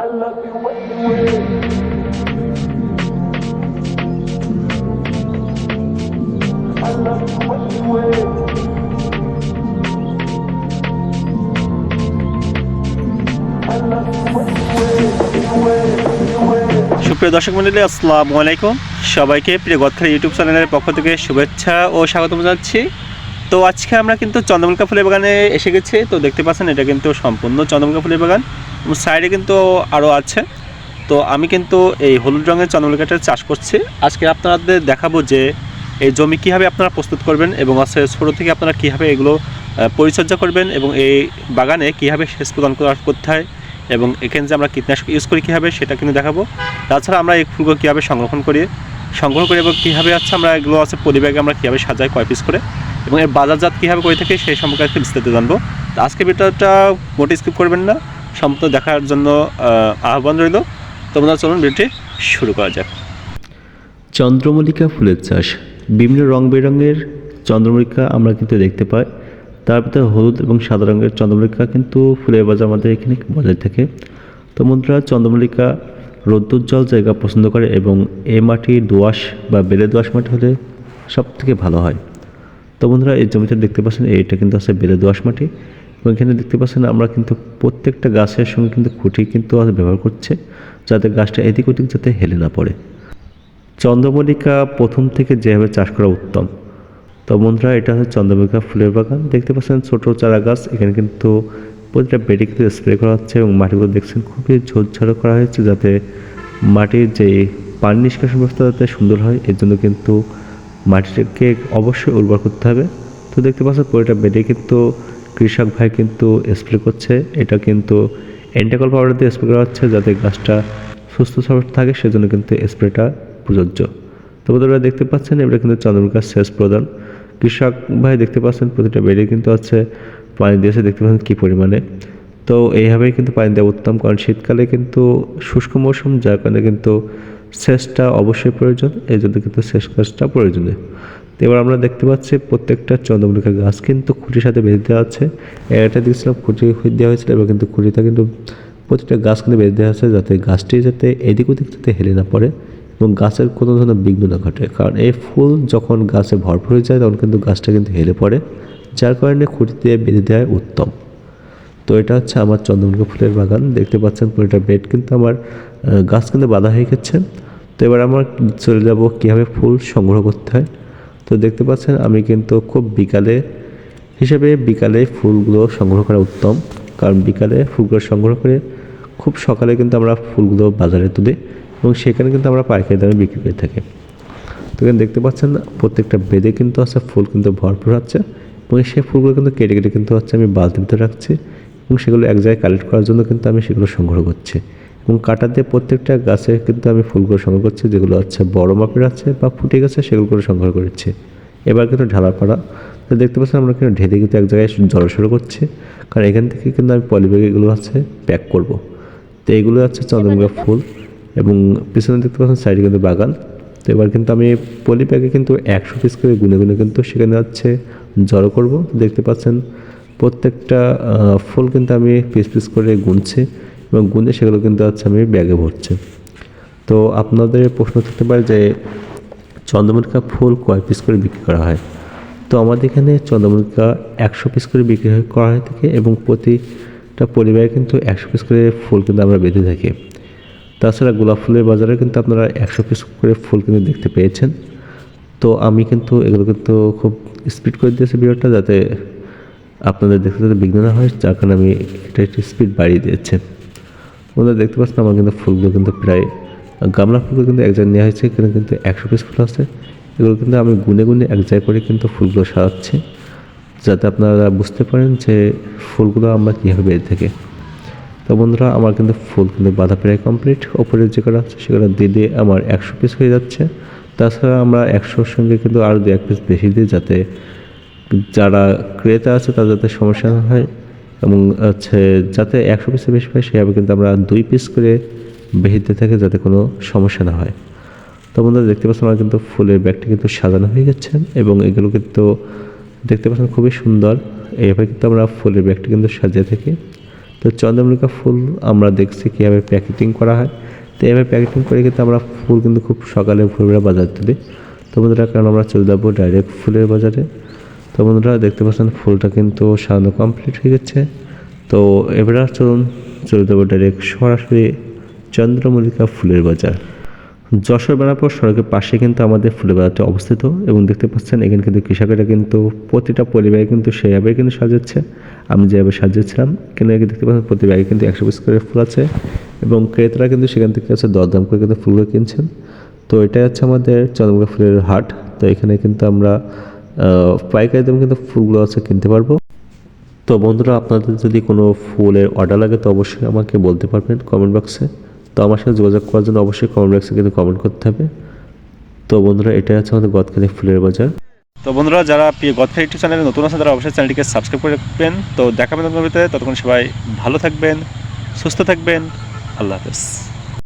সুপ্রিয় দর্শক মন্ডলী আসসালামু আলাইকুম। সবাইকে প্রিয় গথের ইউটিউব চ্যানেলের পক্ষ থেকে শুভেচ্ছা ও স্বাগতম জানাচ্ছি। তো আজকে আমরা কিন্তু চন্দ্রমল্লিকা ফুলের বাগানে এসে গেছি। তো দেখতে পাচ্ছেন, এটা কিন্তু সম্পূর্ণ চন্দ্রমল্লিকা ফুলের বাগান। সাইডে কিন্তু আরও আছে। তো আমি কিন্তু এই হলুদ রঙের চন্দ্রমল্লিকাটা চাষ করছি। আজকে আপনাদের দেখাবো যে এই জমি কীভাবে আপনারা প্রস্তুত করবেন এবং আছে ছোটো থেকে আপনারা কীভাবে এগুলো পরিচর্যা করবেন এবং এই বাগানে কীভাবে সেচ প্রদান করা- করতে হয় এবং এখানে যে আমরা কীটনাশক ইউজ করি কীভাবে সেটা কিন্তু দেখাবো। তাছাড়া আমরা এই ফুলগুলো কীভাবে সংরক্ষণ করি সংগ্রহ করি এবং কীভাবে আছে আমরা এগুলো আছে পলিব্যাগে আমরা কীভাবে সাজাই কয় পিস করে এবং এর বাজারজাত কীভাবে করে থাকি সেই সম্পর্কে বিস্তারিত জানব। তো আজকে ভিডিওটা মোটে স্কিপ করবেন না। সম্পূর্ণ দেখার জন্য আহ্বান রইল। তোমরা চলুন ভিডিওটি শুরু করা যাক। চন্দ্রমল্লিকা ফুলের চাষ। বিভিন্ন রং বেরঙের চন্দ্রমল্লিকা আমরা কিন্তু দেখতে পাই। তার ভিতরে হলুদ এবং সাদা রঙের চন্দ্রমল্লিকা কিন্তু ফুলের বাজার আমাদের এখানে বজায় থাকে। তো বন্ধুরা, চন্দ্রমল্লিকা রৌদ্রোজ্জ্বল জায়গা পছন্দ করে এবং এ মাটি দোআঁশ বা বেলে দোআঁশ মাটি হলে সব থেকে ভালো হয়। তো বন্ধুরা, এই জমিতে দেখতে পাচ্ছেন, এইটা কিন্তু আছে বেলে দোআঁশ মাটি। এবং এখানে দেখতে পাচ্ছেন আমরা কিন্তু প্রত্যেকটা গাছের সঙ্গে কিন্তু খুঁটি কিন্তু আজ ব্যবহার করছে, যাতে গাছটা এদিক ওদিক যাতে হেলে না পড়ে। চন্দ্রমল্লিকা প্রথম থেকে যেভাবে চাষ করা উত্তম। তো বন্ধুরা, এটা হচ্ছে চন্দ্রমল্লিকা ফুলের বাগান। দেখতে পাচ্ছেন ছোট চারা গাছ, এখানে কিন্তু প্রতিটা বেডে কিন্তু স্প্রে করা হচ্ছে এবং মাটিগুলো দেখছেন খুবই ঝোরঝাড়ো করা হয়েছে যাতে মাটির যে পানি নিষ্কাশন ব্যবস্থা যাতে সুন্দর হয়, এর জন্য কিন্তু মাটিটাকে অবশ্যই উর্বর করতে হবে। তো দেখতে পাচ্ছেন পুরোটা বেডে কিন্তু কৃষক ভাই কিন্তু স্প্রে করছে। এটা কিন্তু অ্যান্টাকল পাউডার দিয়ে স্প্রে করা হচ্ছে যাতে গাছটা সুস্থ সবল থাকে, সেজন্য কিন্তু স্প্রেটা প্রযোজ্য। তো বন্ধুরা দেখতে পাচ্ছেন, এবারে কিন্তু চন্দ্রমুখার সেচ প্রদান। কৃষক ভাই দেখতে পাচ্ছেন, প্রতিটা বেডে কিন্তু আছে, পানি দিয়েছে, দেখতে পাচ্ছেন কী পরিমাণে। তো এইভাবেই কিন্তু পানি দেওয়া উত্তম, কারণ শীতকালে কিন্তু শুষ্ক মৌসুম, যার কারণে কিন্তু সেচটা অবশ্যই প্রয়োজন এই জন্য কিন্তু সেচ কাজটা প্রয়োজনীয়। তো এবার আমরা দেখতে পাচ্ছি প্রত্যেকটা চন্দ্রমল্লিকা গাছ কিন্তু খুঁটির সাথে বেঁধে দেওয়া আছে। একটা দেখছিলাম খুঁটি খুঁজে দেওয়া হয়েছিল, এবার কিন্তু খুঁটিটা কিন্তু প্রতিটা গাছ কিন্তু বেঁধে দেওয়া আছে যাতে গাছটি যাতে এদিক ওদিক যাতে হেলে না পড়ে এবং গাছের কোনো ধরনের বিঘ্ন না ঘটে। কারণ এই ফুল যখন গাছে ভরপুর হয়ে যায়, তখন কিন্তু গাছটা কিন্তু হেলে পড়ে, যার কারণে খুঁটি দিয়ে বেঁধে দেওয়া উত্তম। তো এটা হচ্ছে আমার চন্দ্রমুখী ফুলের বাগান। দেখতে পাচ্ছেন পুরোটা বেড কিন্তু আমার গাছ কিন্তু বাঁধা হয়ে গেছে। তো এবার আমার চলে যাব কীভাবে ফুল সংগ্রহ করতে হয়। তো দেখতে পাচ্ছেন, আমি কিন্তু খুব বিকালে হিসেবে বিকালে ফুলগুলো সংগ্রহ করা উত্তম। কারণ বিকালে ফুলগুলো সংগ্রহ করে খুব সকালে কিন্তু আমরা ফুলগুলো বাজারে তুলি এবং সেখানে কিন্তু আমরা পাইকারি দামে বিক্রি করে থাকি। তো এখানে দেখতে পাচ্ছেন, প্রত্যেকটা বেদে কিন্তু আছে ফুল কিন্তু ভরপুর হচ্ছে এবং সেই ফুলগুলো কিন্তু কেটে কেটে কিন্তু হচ্ছে আমি বালতির ভিতরে রাখছি এবং সেগুলো এক জায়গায় কালেক্ট করার জন্য কিন্তু আমি সেগুলো সংগ্রহ করছি। এবং কাটা দিয়ে প্রত্যেকটা গাছে কিন্তু আমি ফুলগুলো সংগ্রহ করছি যেগুলো হচ্ছে বড় মাপের আছে বা ফুটে গেছে সেগুলো করে সংগ্রহ করছি। এবার কিন্তু ঢালা পাড়া তো দেখতে পাচ্ছেন আমরা কিন্তু ঢেলে কিন্তু এক জায়গায় জড়সড়ো করছি। কারণ এখান থেকে কিন্তু আমি পলিব্যাগ এগুলো আছে প্যাক করব। তো এগুলো হচ্ছে চন্দ্রমুখা ফুল এবং পিছনে দেখতে পাচ্ছেন সাইডে কিন্তু বাগান। তো এবার কিন্তু আমি পলি কিন্তু একশো পিস করে গুনে গুনে কিন্তু সেখানে হচ্ছে জড়ো করব। দেখতে পাচ্ছেন প্রত্যেকটা ফুল কিন্তু আমি পিস পিস করে গুনছি। এবং গুনে সেগুলো কিন্তু হচ্ছে আমি ব্যাগে ভরছি। তো আপনাদের প্রশ্ন থাকতে পারে যে চন্দ্রমল্লিকা ফুল কয় পিস করে বিক্রি করা হয়? তো আমাদের এখানে চন্দ্রমল্লিকা একশো পিস করে বিক্রি করা হয় থাকে এবং প্রতিটা পরিবারে কিন্তু একশো পিস করে ফুল কিন্তু আমরা বেঁধে থাকি। তাছাড়া গোলাপ ফুলের বাজারে কিন্তু আপনারা একশো পিস করে ফুল কিন্তু দেখতে পেয়েছেন। তো আমি কিন্তু এগুলো কিন্তু খুব স্পিড করে দিয়েছি ভিডিওটা যাতে আপনাদের দেখতে যাতে বিঘ্ন না হয়, যার কারণে আমি এটা একটু স্পিড বাড়িয়ে দিয়েছি। বন্ধুরা দেখতে পাচ্ছেন আমার কিন্তু ফুলগুলো কিন্তু প্রায় গামলা ফুলগুলো কিন্তু এক জায়গায় নেওয়া হয়েছে, এখানে কিন্তু একশো পিস ফুল আছে। এগুলো কিন্তু আমি গুনে গুনে এক জায়গায় করে কিন্তু ফুলগুলো সাজাচ্ছি, যাতে আপনারা বুঝতে পারেন যে ফুলগুলো আমরা কীভাবে বেড়ে থাকি। তো বন্ধুরা, আমার কিন্তু ফুল কিন্তু বাঁধা প্রায় কমপ্লিট ওপরে যে করা আছে সেগুলো দিয়ে দিয়ে আমার একশো পিস হয়ে যাচ্ছে। তাছাড়া আমরা একশোর সঙ্গে কিন্তু আরও দু এক পিস বেশি দিই, যাতে যারা ক্রেতা আছে তাদের যাতে সমস্যা না হয়। এবং হচ্ছে যাতে একশো পিসের বেশি পায় সেভাবে কিন্তু আমরা দুই পিস করে দিয়ে থাকে যাতে কোনো সমস্যা না হয়। তো বন্ধুরা, দেখতে পাচ্ছেন আমার কিন্তু ফুলের ব্যাগটি কিন্তু সাজানো হয়ে গেছে এবং এগুলো কিন্তু দেখতে পাচ্ছেন খুবই সুন্দর। এইভাবে কিন্তু আমরা ফুলের ব্যাগটি কিন্তু সাজিয়ে থাকি। তো চন্দ্রমল্লিকা ফুল আমরা দেখছি কীভাবে প্যাকেটিং করা হয়। তো এভাবে প্যাকেটিং করে কিন্তু আমরা ফুল কিন্তু খুব সকালে ভোরবেলা বাজার তুলি। তো বন্ধুরা, কারণ আমরা চলে যাব ডাইরেক্ট ফুলের বাজারে। তো বন্ধুরা দেখতে পাচ্ছেন, ফুলটা কিন্তু সাজানো কমপ্লিট হয়ে গেছে। তো এবারে চলুন, চলে যাব ডাইরেক্ট সরাসরি চন্দ্রমল্লিকা ফুলের বাজার। যশোর বেনাপুর সড়কের পাশে কিন্তু আমাদের ফুলের বাজারটা অবস্থিত এবং দেখতে পাচ্ছেন, এখানে কিন্তু কৃষকেরা কিন্তু প্রতিটা পরিবারে কিন্তু সেভাবে কিন্তু সাজাচ্ছে। আমি যেভাবে সাজিয়েছিলাম, এখানে দেখতে পাচ্ছেন, প্রতি ব্যাগে কিন্তু একশো পিস করে ফুল আছে এবং ক্রেতারা কিন্তু সেখান থেকে হচ্ছে দরদাম করে কিন্তু ফুলগুলো কিনছেন। তো এটাই হচ্ছে আমাদের চন্দ্রমুখা ফুলের হাট। তো এখানে কিন্তু আমরা পাইকারি দামে কিন্তু ফুলগুলো আছে কিনতে পারব। তো বন্ধুরা, আপনাদের যদি কোনো ফুলের অর্ডার লাগে, তো অবশ্যই আমাকে বলতে পারবেন কমেন্ট বক্সে তো আমার সাথে যোগাযোগ করার জন্য অবশ্যই কমেন্ট বক্সে কিন্তু কমেন্ট করতে হবে। তো বন্ধুরা, এটাই হচ্ছে আমাদের গদখালি ফুলের বাজার। তো বন্ধুরা, যারা প্রিয় গদখা ইউটিউব চ্যানেলে নতুন আছেন, তারা অবশ্যই চ্যানেলটিকে সাবস্ক্রাইব করে রাখবেন। তো দেখাবেন ততক্ষণ সবাই ভালো থাকবেন, সুস্থ থাকবেন। আল্লাহ হাফেজ।